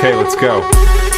Okay, let's go.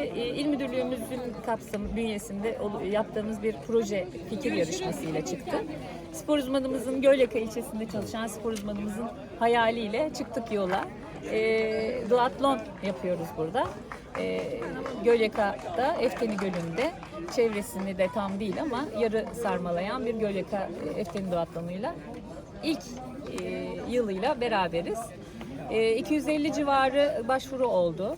E, il müdürlüğümüzün kapsamı bünyesinde yaptığımız bir proje fikir yarışmasıyla çıktı. Spor uzmanımızın Gölyaka ilçesinde çalışan spor uzmanımızın hayaliyle çıktık yola. E, duatlon yapıyoruz burada. E, Gölyaka'da Efteni Gölü'nde çevresini de tam değil ama yarı sarmalayan bir Gölyaka e, Efteni duatlonuyla ilk e, yılıyla beraberiz. E, 250 civarı başvuru oldu.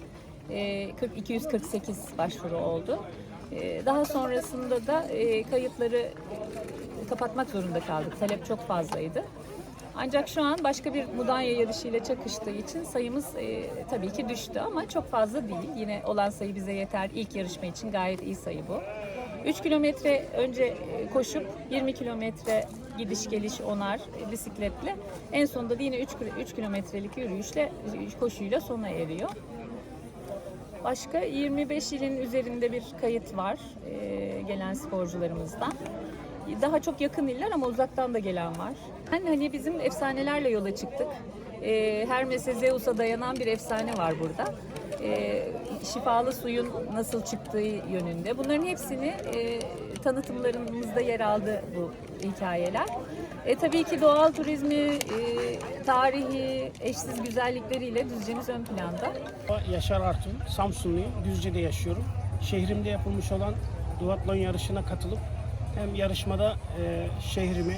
E, 40 248 başvuru oldu. E, daha sonrasında da e, kayıtları kapatmak zorunda kaldık. Talep çok fazlaydı. Ancak şu an başka bir Mudanya yarışıyla çakıştığı için sayımız e, tabii ki düştü ama çok fazla değil. Yine olan sayı bize yeter. İlk yarışma için gayet iyi sayı bu. 3 kilometre önce e, koşup 20 kilometre gidiş geliş onar e, bisikletle. En sonunda da yine 3, 3 kilometrelik yürüyüşle koşuyla sona eriyor. Başka 25 ilin üzerinde bir kayıt var e, gelen sporcularımızdan. Daha çok yakın iller ama uzaktan da gelen var. Yani hani bizim efsanelerle yola çıktık. E, Hermes'e, Zeus'a dayanan bir efsane var burada. E, şifalı suyun nasıl çıktığı yönünde. Bunların hepsini e, tanıtımlarımızda yer aldı bu hikayeler. E, tabii ki doğal turizmi, e, tarihi, eşsiz güzellikleriyle Düzce'miz ön planda. Yaşar Artun, Samsunluyum. Düzce'de yaşıyorum. Şehrimde yapılmış olan duatlon yarışına katılıp hem yarışmada e, şehrimi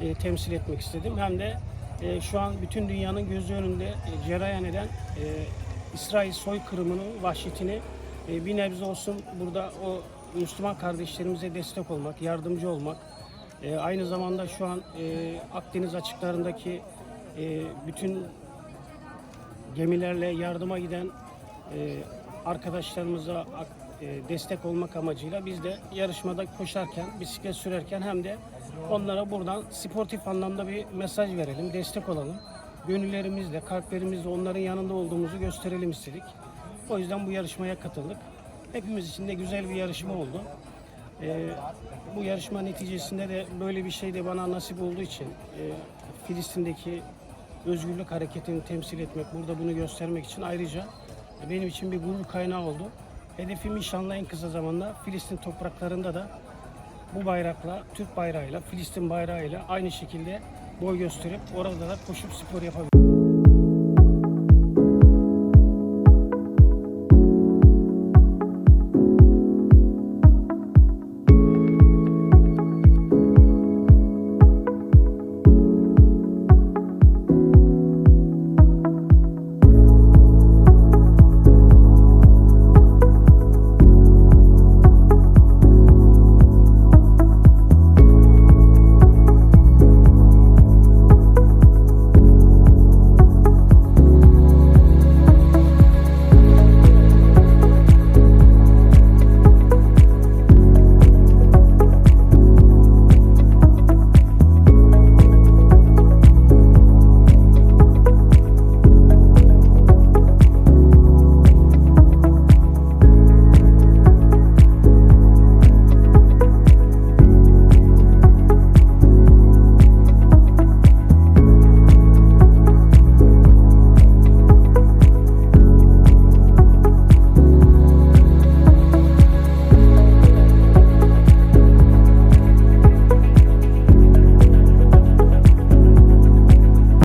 e, temsil etmek istedim hem de e, şu an bütün dünyanın gözü önünde e, cereyan eden e, İsrail soykırımının vahşetini e, bir nebze olsun burada o Müslüman kardeşlerimize destek olmak, yardımcı olmak, e, aynı zamanda şu an e, Akdeniz açıklarındaki e, bütün gemilerle yardıma giden e, arkadaşlarımıza e, destek olmak amacıyla biz de yarışmada koşarken, bisiklet sürerken hem de onlara buradan sportif anlamda bir mesaj verelim, destek olalım. Gönüllerimizle, kalplerimizle onların yanında olduğumuzu gösterelim istedik. O yüzden bu yarışmaya katıldık. Hepimiz için de güzel bir yarışma oldu. E, bu yarışma neticesinde de böyle bir şey de bana nasip olduğu için e, Filistin'deki özgürlük hareketini temsil etmek, burada bunu göstermek için ayrıca benim için bir gurur kaynağı oldu. Hedefim inşallah en kısa zamanda Filistin topraklarında da bu bayrakla, Türk bayrağıyla, Filistin bayrağıyla aynı şekilde boy gösterip orada da koşup spor yapabilirim.